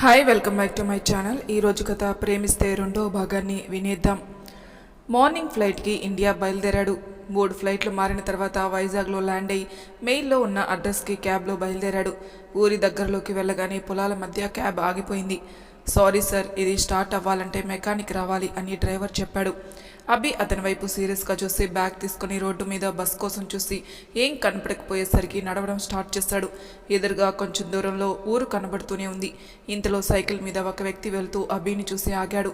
Hi welcome back to my channel ఈరోజు కథ ప్రేమిస్తే రెండో భాగాన్ని వినేద్దాం. మార్నింగ్ ఫ్లైట్కి ఇండియా బయలుదేరాడు. మూడు ఫ్లైట్లు మారిన తర్వాత వైజాగ్లో ల్యాండ్ అయ్యి మెయిల్లో ఉన్న అడ్రస్కి క్యాబ్లో బయలుదేరాడు. ఊరి దగ్గరలోకి వెళ్ళగానే పొలాల మధ్య క్యాబ్ ఆగిపోయింది. సారీ సార్ ఇది స్టార్ట్ అవ్వాలంటే మెకానిక్ రావాలి అని డ్రైవర్ చెప్పాడు. అభి అతని వైపు సీరియస్గా చూసి బ్యాగ్ తీసుకుని రోడ్డు మీద బస్ కోసం చూసి ఏం కనపడకపోయేసరికి నడవడం స్టార్ట్ చేశాడు ఎదురుగా కొంచెం దూరంలో ఊరు కనబడుతూనే ఉంది. ఇంతలో సైకిల్ మీద ఒక వ్యక్తి వెళ్తూ అభిని చూసి ఆగాడు.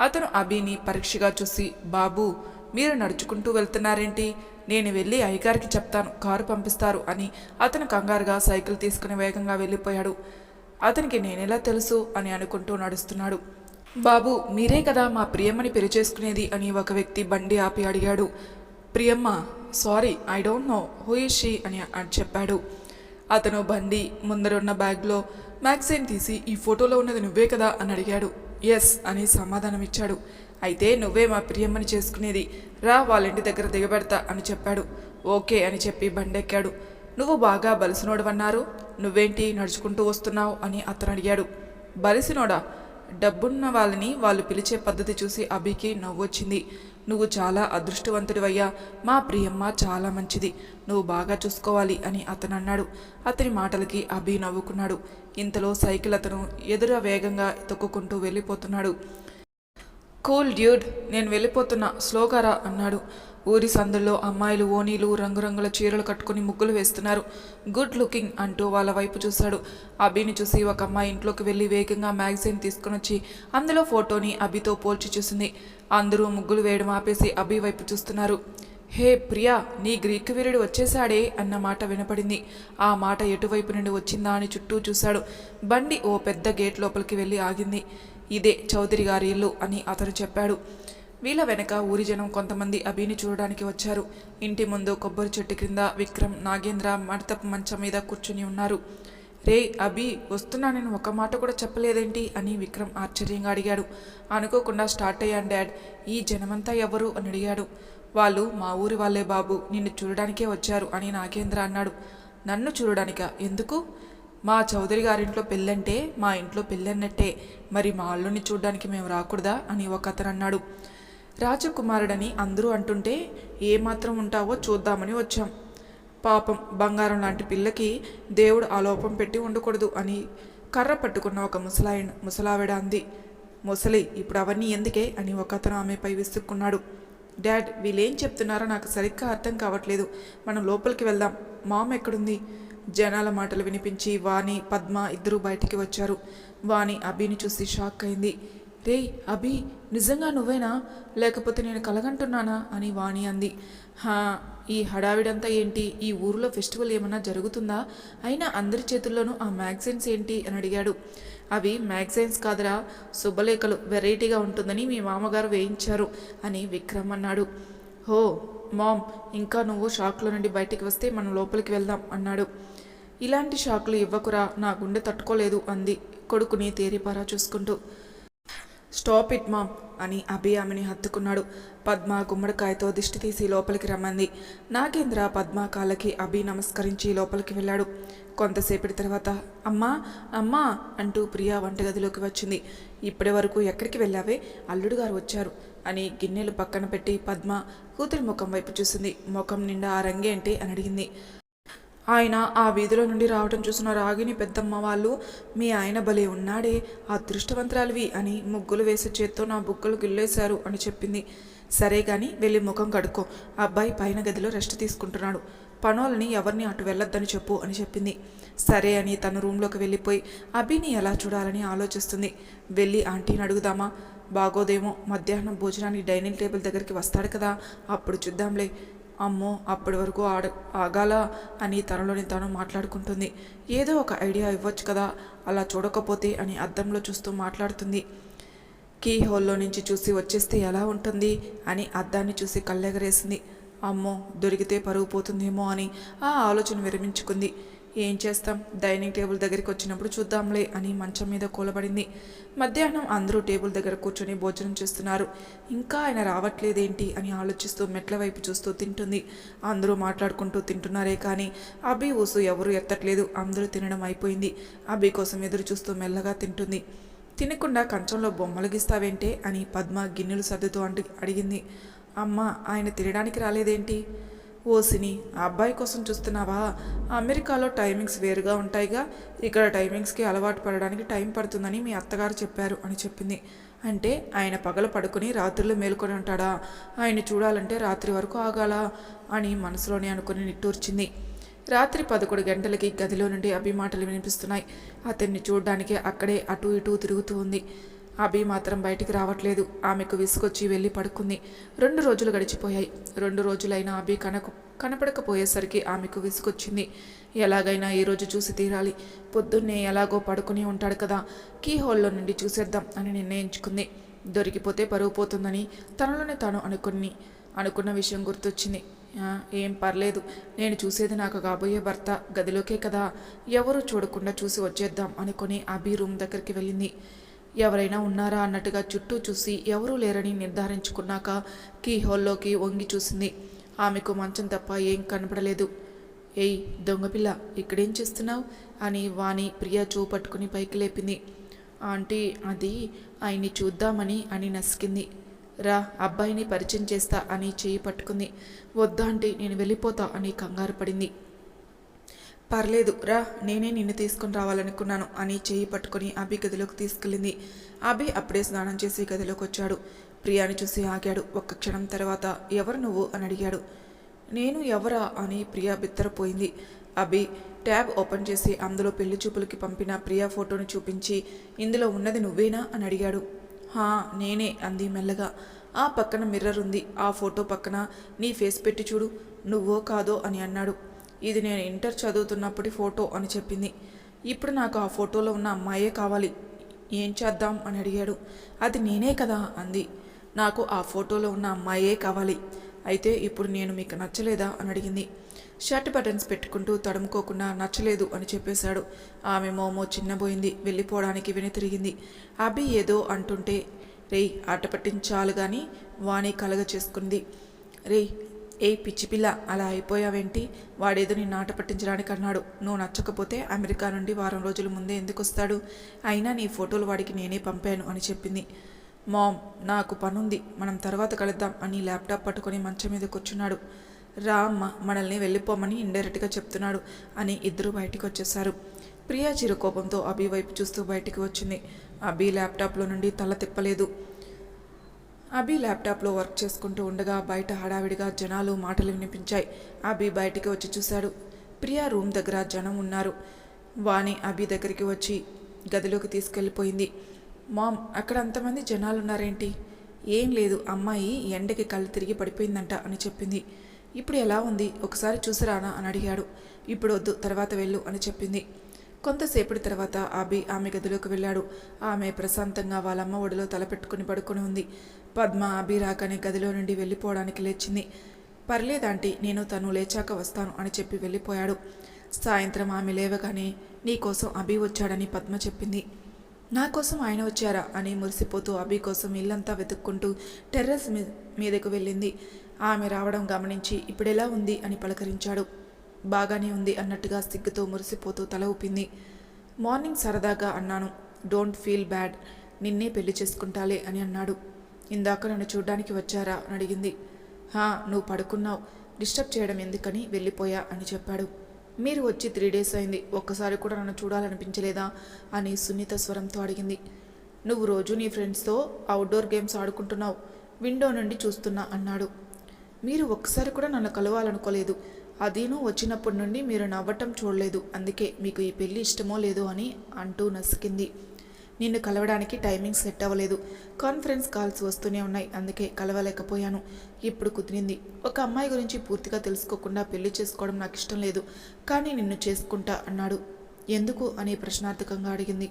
అతను అభిని పరీక్షగా చూసి బాబు మీరు నడుచుకుంటూ వెళ్తున్నారేంటి? నేను వెళ్ళి అయ్యగారికి చెప్తాను కారు పంపిస్తారు అని అతను కంగారుగా సైకిల్ తీసుకుని వేగంగా వెళ్ళిపోయాడు. అతనికి నేనెలా తెలుసు? అని అనుకుంటూ నడుస్తున్నాడు. బాబు మీరే కదా మా ప్రియమ్మని పెళ్ళి చేసుకునేది అని ఒక వ్యక్తి బండి ఆపి అడిగాడు. Priyamma sorry I don't know who is she అని అని చెప్పాడు. అతను బండి ముందరున్న బ్యాగ్లో మ్యాగ్జైన్ తీసి ఈ ఫోటోలో ఉన్నది నువ్వే కదా అని అడిగాడు. ఎస్ అని సమాధానం ఇచ్చాడు. అయితే నువ్వే మా ప్రియమ్మని చేసుకునేది రా వాళ్ళ ఇంటి దగ్గర దిగబెడతా అని చెప్పాడు. ఓకే అని చెప్పి బండెక్కాడు. నువ్వు బాగా బలిసినోడవన్నారు నువ్వేంటి నడుచుకుంటూ వస్తున్నావు అని అతను అడిగాడు. బలిసినోడా? డబ్బున్న వాళ్ళని వాళ్ళు పిలిచే పద్ధతి చూసి అభికి నవ్వొచ్చింది. నువ్వు చాలా అదృష్టవంతుడివయ్యా. మా ప్రియమ్మ చాలా మంచిది. నువ్వు బాగా చూసుకోవాలి అని అతను అన్నాడు అతని మాటలకి అభి నవ్వుకున్నాడు. ఇంతలో సైకిల్ అతను ఎదుర వేగంగా తొక్కుకుంటూ వెళ్ళిపోతున్నాడు. కూల్ డ్యూడ్ నేను వెళ్ళిపోతున్నా. స్లోగారా అన్నాడు. ఊరి సందుల్లో అమ్మాయిలు ఓనీలు రంగురంగుల చీరలు కట్టుకుని ముగ్గులు వేస్తున్నారు. గుడ్ లుకింగ్ అంటూ వాళ్ళ వైపు చూశాడు. అభిని చూసి ఒక అమ్మాయి ఇంట్లోకి వెళ్ళి వేగంగా మ్యాగజైన్ తీసుకుని వచ్చి అందులో ఫోటోని అభితో పోల్చి చూసింది. అందరూ ముగ్గులు వేయడం ఆపేసి అభి వైపు చూస్తున్నారు. హే ప్రియా నీ గ్రీకు వీరుడు వచ్చేశాడే అన్న మాట వినపడింది. ఆ మాట ఎటువైపు నుండి వచ్చిందా అని చుట్టూ చూశాడు. బండి ఓ పెద్ద గేట్ లోపలికి వెళ్ళి ఆగింది. ఇదే చౌదరి గారి ఇల్లు అని అతను చెప్పాడు. వీళ్ళ వెనక ఊరి జనం కొంతమంది అభిని చూడడానికి వచ్చారు. ఇంటి ముందు కొబ్బరి చెట్టు క్రింద విక్రమ్ నాగేంద్ర మడతపు మంచం మీద కూర్చుని ఉన్నారు. రే అభి వస్తున్నా నేను ఒక మాట కూడా చెప్పలేదేంటి అని విక్రమ్ ఆశ్చర్యంగా అడిగాడు. అనుకోకుండా స్టార్ట్ అయ్యాను డాడ్. ఈ జనమంతా ఎవరు అని అడిగాడు. వాళ్ళు మా ఊరి వాళ్ళే బాబు నిన్ను చూడడానికే వచ్చారు అని నాగేంద్ర అన్నాడు. నన్ను చూడడానికా? ఎందుకు? మా చౌదరి గారింట్లో పెళ్ళంటే మా ఇంట్లో పెళ్ళన్నట్టే. మరి మా అల్లుని చూడడానికి మేము రాకూడదా అని ఒక అతను అన్నాడు. రాజకుమారుడని అందరూ అంటుంటే ఏమాత్రం ఉంటావో చూద్దామని వచ్చాం. పాపం బంగారం లాంటి పిల్లకి దేవుడు ఆలోపం పెట్టి ఉండకూడదు అని కర్ర పట్టుకున్న ఒక ముసలాయన ముసలావిడ అంది. ముసలి ఇప్పుడు అవన్నీ ఎందుకే అని ఒక అతను ఆమెపై విసుక్కున్నాడు. డాడ్ వీళ్ళేం చెప్తున్నారో నాకు సరిగ్గా అర్థం కావట్లేదు. మనం లోపలికి వెళ్దాం. మామ ఎక్కడుంది? జనాల మాటలు వినిపించి వాణి పద్మ ఇద్దరూ బయటికి వచ్చారు. వాణి అభిని చూసి షాక్ అయింది. రేయ్ అభి నిజంగా నువ్వేనా? లేకపోతే నేను కలగంటున్నానా? అని వాణి అంది. హా ఈ హడావిడంతా ఏంటి? ఈ ఊరిలో ఫెస్టివల్ ఏమన్నా జరుగుతుందా? అయినా అందరి చేతుల్లోనూ ఆ మ్యాగజైన్స్ ఏంటి? అని అడిగాడు. అవి మ్యాగజైన్స్ కాదురా. శుభలేఖలు వెరైటీగా ఉంటుందని మీ మామగారు వేయించారు అని విక్రమ్ అన్నాడు. హో మామ్ ఇంకా నువ్వు షాక్లో నుండి బయటికి వస్తే మనం లోపలికి వెళ్దాం అన్నాడు. ఇలాంటి షాక్లు ఇవ్వకురా. నా గుండె తట్టుకోలేదు అంది కొడుకుని తేరిపారా చూసుకుంటూ. స్టాప్ ఇట్ మామ్ అని అభి ఆమెని హత్తుకున్నాడు. పద్మ గుమ్మడికాయతో దిష్టి తీసి లోపలికి రమ్మంది. నాగేంద్ర పద్మ కాళ్ళకి అభి నమస్కరించి లోపలికి వెళ్ళాడు. కొంతసేపటి తర్వాత అమ్మా అమ్మా అంటూ ప్రియా వంటగదిలోకి వచ్చింది. ఇప్పటి వరకు ఎక్కడికి వెళ్ళావే? అల్లుడు గారు వచ్చారు అని గిన్నెలు పక్కన పెట్టి పద్మ కూతురి ముఖం వైపు చూసింది. ముఖం నిండా ఆ రంగేంటి అని అడిగింది. ఆయన ఆ వీధిలో నుండి రావటం చూసిన రాగిని పెద్దమ్మ వాళ్ళు మీ ఆయన భలే ఉన్నాడే అదృష్టవంతురాలివి అని ముగ్గులు వేసే చేత్తో నా బుగ్గలు గిల్లేశారు అని చెప్పింది. సరే గాని వెళ్ళి ముఖం కడుక్కో అబ్బాయి పైన గదిలో రెస్ట్ తీసుకుంటున్నాడు. పనోళ్ళని ఎవరిని అటు వెళ్ళొద్దని చెప్పు అని చెప్పింది. సరే అని తన రూమ్లోకి వెళ్ళిపోయి అభిని ఎలా చూడాలని ఆలోచిస్తుంది? వెళ్ళి ఆంటీని అడుగుదామా? బాగోదేమో మధ్యాహ్నం భోజనానికి డైనింగ్ టేబుల్ దగ్గరికి వస్తాడు కదా అప్పుడు చూద్దాంలే. అమ్మో అప్పటి వరకు ఆడ ఆగాల అని తనలోని తాను మాట్లాడుకుంటుంది. ఏదో ఒక ఐడియా ఇవ్వచ్చు కదా అలా చూడకపోతే అని అద్దంలో చూస్తూ మాట్లాడుతుంది. కీ హోల్లో నుంచి చూసి వచ్చేస్తే ఎలా ఉంటుంది అని అద్దాన్ని చూసి కళ్ళెగరేసింది. అమ్మో దొరికితే పరుగు పోతుందేమో అని ఆ ఆలోచన విరమించుకుంది. ఏం చేస్తాం? డైనింగ్ టేబుల్ దగ్గరికి వచ్చినప్పుడు చూద్దాంలే అని మంచం మీద కూలబడింది. మధ్యాహ్నం అందరూ టేబుల్ దగ్గర కూర్చొని భోజనం చేస్తున్నారు. ఇంకా ఆయన రావట్లేదేంటి అని ఆలోచిస్తూ మెట్ల వైపు చూస్తూ తింటుంది. అందరూ మాట్లాడుకుంటూ తింటున్నారే కానీ అభి ఊసు ఎవరు ఎత్తట్లేదు. అందరూ తినడం అయిపోయింది. అభి కోసం ఎదురు చూస్తూ మెల్లగా తింటుంది. తినకుండా కంచంలో బొమ్మలు గీస్తావేంటే అని పద్మ గిన్నెలు సర్దుతూ అంటు అడిగింది. అమ్మ ఆయన తినడానికి రాలేదేంటి? ఓ సిని ఆ అబ్బాయి కోసం చూస్తున్నావా? అమెరికాలో టైమింగ్స్ వేరుగా ఉంటాయిగా. ఇక్కడ టైమింగ్స్కి అలవాటు పడడానికి టైం పడుతుందని మీ అత్తగారు చెప్పారు అని చెప్పింది. అంటే ఆయన పగలు పడుకుని రాత్రులు మేలుకొని ఉంటాడా? ఆయన చూడాలంటే రాత్రి వరకు ఆగాల? అని మనసులోనే అనుకుని నిట్టూర్చింది. రాత్రి పదకొండు గంటలకి గదిలో నుండి అభిమాటలు వినిపిస్తున్నాయి. అతన్ని చూడడానికి అక్కడే అటు ఇటు తిరుగుతూ ఉంది. అభి మాత్రం బయటికి రావట్లేదు. ఆమెకు విసుగొచ్చి వెళ్ళి పడుకుంది. రెండు రోజులు గడిచిపోయాయి. రెండు రోజులైనా అభి కనకు కనపడకపోయేసరికి ఆమెకు విసుగొచ్చింది. ఎలాగైనా ఈరోజు రోజు చూసి తీరాలి. పొద్దున్నే ఎలాగో పడుకుని ఉంటాడు కదా. కీ హోల్లో నుండి చూసేద్దాం అని నిర్ణయించుకుంది. దొరికిపోతే పరువు పోతుందని తనలోనే తాను అనుకుని అనుకున్న విషయం గుర్తొచ్చింది. ఏం పర్లేదు. నేను చూసేది నాకు కాబోయే భర్త. గదిలోకే కదా. ఎవరు చూడకుండా చూసి వచ్చేద్దాం అనుకుని అభి రూమ్ దగ్గరికి వెళ్ళింది. ఎవరైనా ఉన్నారా అన్నట్టుగా చుట్టూ చూసి ఎవరూ లేరని నిర్ధారించుకున్నాక కీ హోల్లోకి వంగి చూసింది. ఆమెకు మంచం తప్ప ఏం కనపడలేదు. ఏయ్ దొంగపిల్ల ఇక్కడేం చేస్తున్నావు? అని వాణి ప్రియా చూపట్టుకుని పైకి లేపింది. ఆంటీ అది ఆయన్ని చూద్దామని అని నసికింది. రా అబ్బాయిని పరిచయం చేస్తా అని చేయి పట్టుకుంది. వద్దా అంటే నేను వెళ్ళిపోతా అని కంగారు పడింది. పర్లేదు రా నేనే నిన్ను తీసుకుని రావాలనుకున్నాను అని చేయి పట్టుకొని అభి గదిలోకి తీసుకెళ్ళింది. అభి అప్పుడే స్నానం చేసి గదిలోకి వచ్చాడు. ప్రియాని చూసి ఆగాడు. ఒక్క క్షణం తర్వాత ఎవరు నువ్వు? అని అడిగాడు. నేను ఎవరా? అని ప్రియా బిత్తరపోయింది. అభి ట్యాబ్ ఓపెన్ చేసి అందులో పెళ్ళి చూపులకి పంపిన ప్రియా ఫోటోని చూపించి ఇందులో ఉన్నది నువ్వేనా? అని అడిగాడు. హా నేనే అంది మెల్లగా. ఆ పక్కన మిర్రర్ ఉంది. ఆ ఫోటో పక్కన నీ ఫేస్ పెట్టి చూడు. నువ్వో కాదో? అని అన్నాడు. ఇది నేను ఇంటర్ చదువుతున్నప్పటి ఫోటో అని చెప్పింది. ఇప్పుడు నాకు ఆ ఫోటోలో ఉన్న అమ్మాయే కావాలి. ఏం చేద్దాం అని అడిగాడు. అది నేనే కదా అంది. నాకు ఆ ఫోటోలో ఉన్న అమ్మాయే కావాలి. అయితే ఇప్పుడు నేను మీకు నచ్చలేదా అని అడిగింది. షర్ట్ బటన్స్ పెట్టుకుంటూ తడుముకోకుండా నచ్చలేదు అని చెప్పేశాడు. ఆమె మోమో చిన్నబోయింది. వెళ్ళిపోవడానికి వెనుతిరిగింది అభి ఏదో అంటుంటే రేయ్ ఆట పట్టించాలు కానీ వాణి కలగ చేసుకుంది. రేయ్ ఏ పిచ్చి పిల్ల అలా అయిపోయావేంటి? వాడేదో నీ నాట పట్టించడానికి అన్నాడు. నువ్వు నచ్చకపోతే అమెరికా నుండి వారం రోజుల ముందే ఎందుకు వస్తాడు అయినా నీ ఫోటోలు వాడికి నేనే పంపాను అని చెప్పింది. మామ్ నాకు పనుంది. మనం తర్వాత కలుద్దాం అని ల్యాప్టాప్ పట్టుకొని మంచం మీద కూర్చున్నాడు. రా అమ్మ మనల్ని వెళ్ళిపోమని ఇండైరెక్ట్గా చెప్తున్నాడు అని ఇద్దరు బయటికి వచ్చేశారు ప్రియా చిరుకోపంతో అభి వైపు చూస్తూ బయటికి వచ్చింది. అభి ల్యాప్టాప్లో నుండి తల తిప్పలేదు. అభి ల్యాప్టాప్లో వర్క్ చేసుకుంటూ ఉండగా బయట హడావిడిగా జనాలు మాటలు వినిపించాయి. అభి బయటికి వచ్చి చూశాడు. ప్రియా రూమ్ దగ్గర జనం ఉన్నారు. వాణి అభి దగ్గరికి వచ్చి గదిలోకి తీసుకెళ్ళిపోయింది. మామ్ అక్కడ అంతమంది జనాలు ఉన్నారేంటి ఏం లేదు అమ్మాయి ఎండకి కళ్ళు తిరిగి పడిపోయిందంట అని చెప్పింది. ఇప్పుడు ఎలా ఉంది? ఒకసారి చూసిరానా? అని అడిగాడు. ఇప్పుడు వద్దు తర్వాత వెళ్ళు అని చెప్పింది. కొంతసేపటి తర్వాత అభి ఆమె గదిలోకి వెళ్ళాడు. ఆమె ప్రశాంతంగా వాళ్ళమ్మ ఒడిలో తలపెట్టుకుని పడుకొని ఉంది. పద్మ అభి రాకనే గదిలో నుండి వెళ్ళిపోవడానికి లేచింది. పర్లేదాంటి నేను తను లేచాక వస్తాను అని చెప్పి వెళ్ళిపోయాడు. సాయంత్రం ఆమె లేవగానే నీకోసం అభి వచ్చాడని పద్మ చెప్పింది. నా కోసం ఆయన వచ్చారా? అని మురిసిపోతూ అభి కోసం ఇల్లంతా వెతుక్కుంటూ టెర్రస్ మీ మీదకు వెళ్ళింది. ఆమె రావడం గమనించి ఇప్పుడెలా ఉంది? అని పలకరించాడు. బాగానే ఉంది అన్నట్టుగా సిగ్గుతో మురిసిపోతూ తల ఊపింది. మార్నింగ్ సరదాగా అన్నాను డోంట్ ఫీల్ బ్యాడ్ నిన్నే పెళ్ళి చేసుకుంటాలే అని అన్నాడు. ఇందాక నన్ను చూడ్డానికి వచ్చారా? అని అడిగింది. హా నువ్వు పడుకున్నావు డిస్టర్బ్ చేయడం ఎందుకని వెళ్ళిపోయా? అని చెప్పాడు. మీరు వచ్చి త్రీ డేస్ అయింది ఒక్కసారి కూడా నన్ను చూడాలనిపించలేదా? అని సున్నిత స్వరంతో అడిగింది. నువ్వు రోజు నీ ఫ్రెండ్స్తో అవుట్డోర్ గేమ్స్ ఆడుకుంటున్నావు విండో నుండి చూస్తున్నా అన్నాడు. మీరు ఒక్కసారి కూడా నన్ను కలవాలనుకోలేదు అదీను వచ్చినప్పటి నుండి మీరు నవ్వటం చూడలేదు. అందుకే మీకు ఈ పెళ్ళి ఇష్టమో లేదో అని అంటూ నసికింది. నిన్ను కలవడానికి టైమింగ్ సెట్ అవ్వలేదు. కాన్ఫరెన్స్ కాల్స్ వస్తూనే ఉన్నాయి. అందుకే కలవలేకపోయాను. ఇప్పుడు కుదిరింది. ఒక అమ్మాయి గురించి పూర్తిగా తెలుసుకోకుండా పెళ్ళి చేసుకోవడం నాకు ఇష్టం లేదు. కానీ నిన్ను చేసుకుంటా అన్నాడు. ఎందుకు? అని ప్రశ్నార్థకంగా అడిగింది.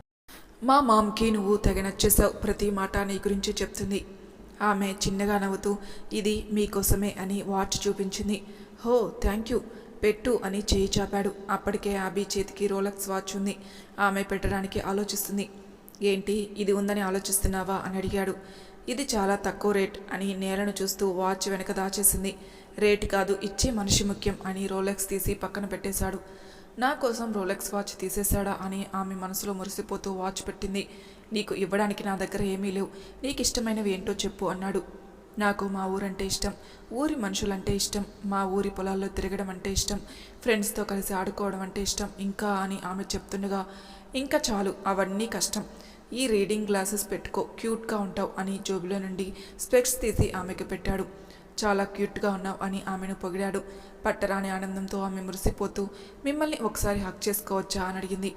మా మామ్కి నువ్వు తెగ నచ్చేసావు ప్రతి మాట నీ గురించి చెప్తుంది. ఆమె చిన్నగా నవ్వుతూ ఇది మీకోసమే అని వాచ్ చూపించింది. హో థ్యాంక్ యూ. పెట్టు అని చేయి చాపాడు. అప్పటికే అభి చేతికి రోలక్స్ వాచ్ ఉంది. ఆమె పెట్టడానికి ఆలోచిస్తుంది. ఏంటి ఇది ఉందని ఆలోచిస్తున్నావా అని అడిగాడు. ఇది చాలా తక్కువ రేట్ అని నేలను చూస్తూ వాచ్ వెనక దాచేసింది. రేట్ కాదు ఇచ్చే మనిషి ముఖ్యం అని రోలెక్స్ తీసి పక్కన పెట్టేశాడు. నా కోసం రోలెక్స్ వాచ్ తీసేశాడా అని ఆమె మనసులో మురిసిపోతూ వాచ్ పెట్టింది. నీకు ఇవ్వడానికి నా దగ్గర ఏమీ లేవు. నీకు ఇష్టమైనవి ఏంటో చెప్పు అన్నాడు. నాకు మా ఊరంటే ఇష్టం ఊరి మనుషులంటే ఇష్టం మా ఊరి పొలాల్లో తిరగడం అంటే ఇష్టం ఫ్రెండ్స్తో కలిసి ఆడుకోవడం అంటే ఇష్టం ఇంకా అని ఆమె చెప్తుండగా ఇంకా చాలు అవన్నీ కష్టం. ఈ రీడింగ్ గ్లాసెస్ పెట్టుకో క్యూట్గా ఉంటావు అని జోబులో నుండి స్పెక్స్ తీసి ఆమెకు పెట్టాడు. చాలా క్యూట్గా ఉన్నావు అని ఆమెను పొగిడాడు. పట్టరాని ఆనందంతో ఆమె మురిసిపోతూ మిమ్మల్ని ఒకసారి హక్ చేసుకోవచ్చా అని అడిగింది.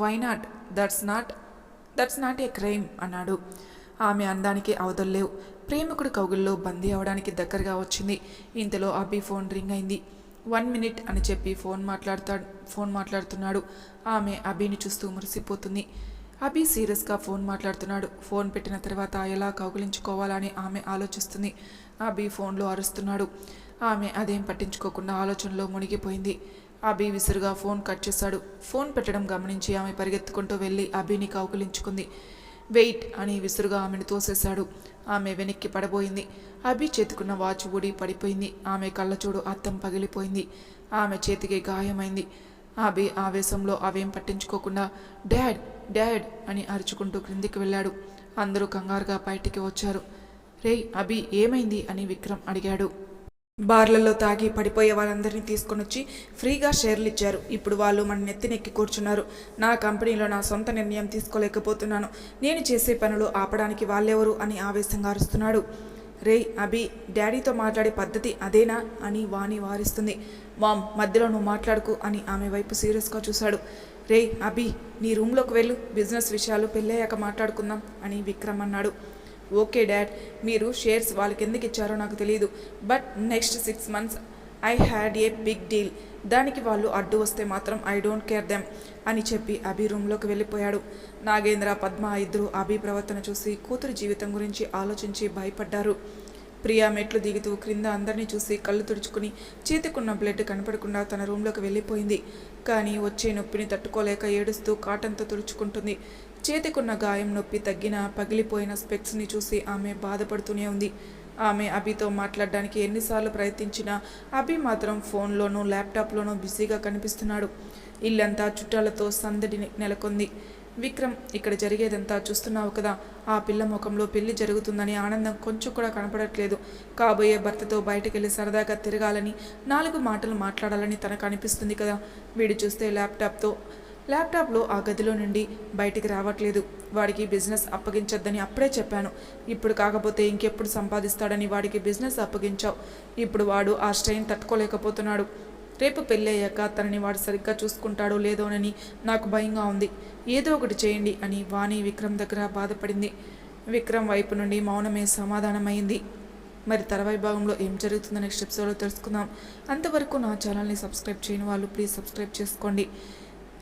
Why not that's not that's not a crime అన్నాడు. ఆమె అందానికి అవతల్లేవు ప్రేమికుడు కౌగుల్లో బందీ అవడానికి దగ్గరగా వచ్చింది. ఇంతలో అబ్బి ఫోన్ రింగ్ అయింది. వన్ మినిట్ అని చెప్పి ఫోన్ మాట్లాడుతాడు ఫోన్ మాట్లాడుతున్నాడు. ఆమె అభిని చూస్తూ మురిసిపోతుంది. అభి సీరియస్గా ఫోన్ మాట్లాడుతున్నాడు. ఫోన్ పెట్టిన తర్వాత ఎలా కౌగులించుకోవాలని ఆమె ఆలోచిస్తుంది. అభి ఫోన్లో అరుస్తున్నాడు. ఆమె అదేం పట్టించుకోకుండా ఆలోచనలో మునిగిపోయింది. అభి విసురుగా ఫోన్ కట్ చేశాడు. ఫోన్ పెట్టడం గమనించి ఆమె పరిగెత్తుకుంటూ వెళ్ళి అభిని కౌగులించుకుంది. వెయిట్ అని విసురుగా ఆమెను తోసేశాడు. ఆమె వెనక్కి పడబోయింది. అభి చేతుకున్న వాచ్ ఊడి పడిపోయింది. ఆమె కళ్ళచూడు అద్దం పగిలిపోయింది. ఆమె చేతికి గాయమైంది. అభి ఆవేశంలో అవేం పట్టించుకోకుండా డాడ్ డాడ్ అని అరుచుకుంటూ క్రిందికి వెళ్ళాడు. అందరూ కంగారుగా బయటికి వచ్చారు. రేయ్ అభి ఏమైంది? అని విక్రమ్ అడిగాడు. బార్లలో తాగి పడిపోయే వాళ్ళందరినీ తీసుకొని వచ్చి ఫ్రీగా షేర్లు ఇచ్చారు. ఇప్పుడు వాళ్ళు మన నెత్తినెక్కి కూర్చున్నారు. నా కంపెనీలో నా సొంత నిర్ణయం తీసుకోలేకపోతున్నాను. నేను చేసే పనులు ఆపడానికి వాళ్ళెవరు అని ఆవేశంగా అరుస్తున్నాడు. రేయ్ అభి డాడీతో మాట్లాడే పద్ధతి అదేనా అని వాణి వారిస్తుంది. మామ్ మధ్యలో నువ్వు మాట్లాడుకు అని ఆమె వైపు సీరియస్గా చూశాడు. రేయ్ అభి నీ రూమ్లోకి వెళ్ళు. బిజినెస్ విషయాలు పెళ్ళయ్యాక మాట్లాడుకుందాం అని విక్రమ్ అన్నాడు. Okay dad. మీరు షేర్స్ వాళ్ళకి ఎందుకు ఇచ్చారో నాకు తెలియదు but next six months I had a big deal. దానికి వాళ్ళు అడ్డు వస్తే మాత్రం ఐ డోంట్ కేర్ దెమ్ అని చెప్పి అభి రూమ్లోకి వెళ్ళిపోయాడు. నాగేంద్ర పద్మ ఇద్దరు అభి ప్రవర్తన చూసి కూతురు జీవితం గురించి ఆలోచించి భయపడ్డారు. ప్రియా మెట్లు దిగుతూ క్రింద అందరినీ చూసి కళ్ళు తుడుచుకుని చేతికున్న బ్లడ్ కనపడకుండా తన రూమ్లోకి వెళ్ళిపోయింది. కానీ వచ్చే నొప్పిని తట్టుకోలేక ఏడుస్తూ కాటన్తో తుడుచుకుంటుంది. చేతికున్న గాయం నొప్పి తగ్గిన పగిలిపోయిన స్పెక్స్ని చూసి ఆమె బాధపడుతూనే ఉంది. ఆమె అభితో మాట్లాడడానికి ఎన్నిసార్లు ప్రయత్నించినా అభి మాత్రం ఫోన్లోనూ ల్యాప్టాప్లోనూ బిజీగా కనిపిస్తున్నాడు. ఇల్లంతా చుట్టాలతో సందడి నెలకొంది. విక్రమ్ ఇక్కడ జరిగేదంతా చూస్తున్నావు కదా? ఆ పిల్ల ముఖంలో పెళ్ళి జరుగుతుందని ఆనందం కొంచెం కూడా కనపడట్లేదు. కాబోయే భర్తతో బయటకెళ్ళి సరదాగా తిరగాలని నాలుగు మాటలు మాట్లాడాలని తనకు అనిపిస్తుంది కదా? వీడు చూస్తే ల్యాప్టాప్తో ల్యాప్టాప్లో ఆ గదిలో నుండి బయటికి రావట్లేదు. వాడికి బిజినెస్ అప్పగించొద్దని అప్పుడే చెప్పాను. ఇప్పుడు కాకపోతే ఇంకెప్పుడు సంపాదిస్తాడని వాడికి బిజినెస్ అప్పగించావు. ఇప్పుడు వాడు ఆ స్ట్రెయిన్ తట్టుకోలేకపోతున్నాడు. రేపు పెళ్ళయ్యాక తనని వాడు సరిగ్గా చూసుకుంటాడో లేదోనని నాకు భయంగా ఉంది. ఏదో ఒకటి చేయండి అని వాణి విక్రమ్ దగ్గర బాధపడింది. విక్రమ్ వైపు నుండి మౌనమే సమాధానమైంది. మరి తర్వాయి భాగంలో ఏం జరుగుతుందో నెక్స్ట్ ఎపిసోడ్లో తెలుసుకుందాం. అంతవరకు నా ఛానల్ని సబ్స్క్రైబ్ చేయని వాళ్ళు ప్లీజ్ సబ్స్క్రైబ్ చేసుకోండి.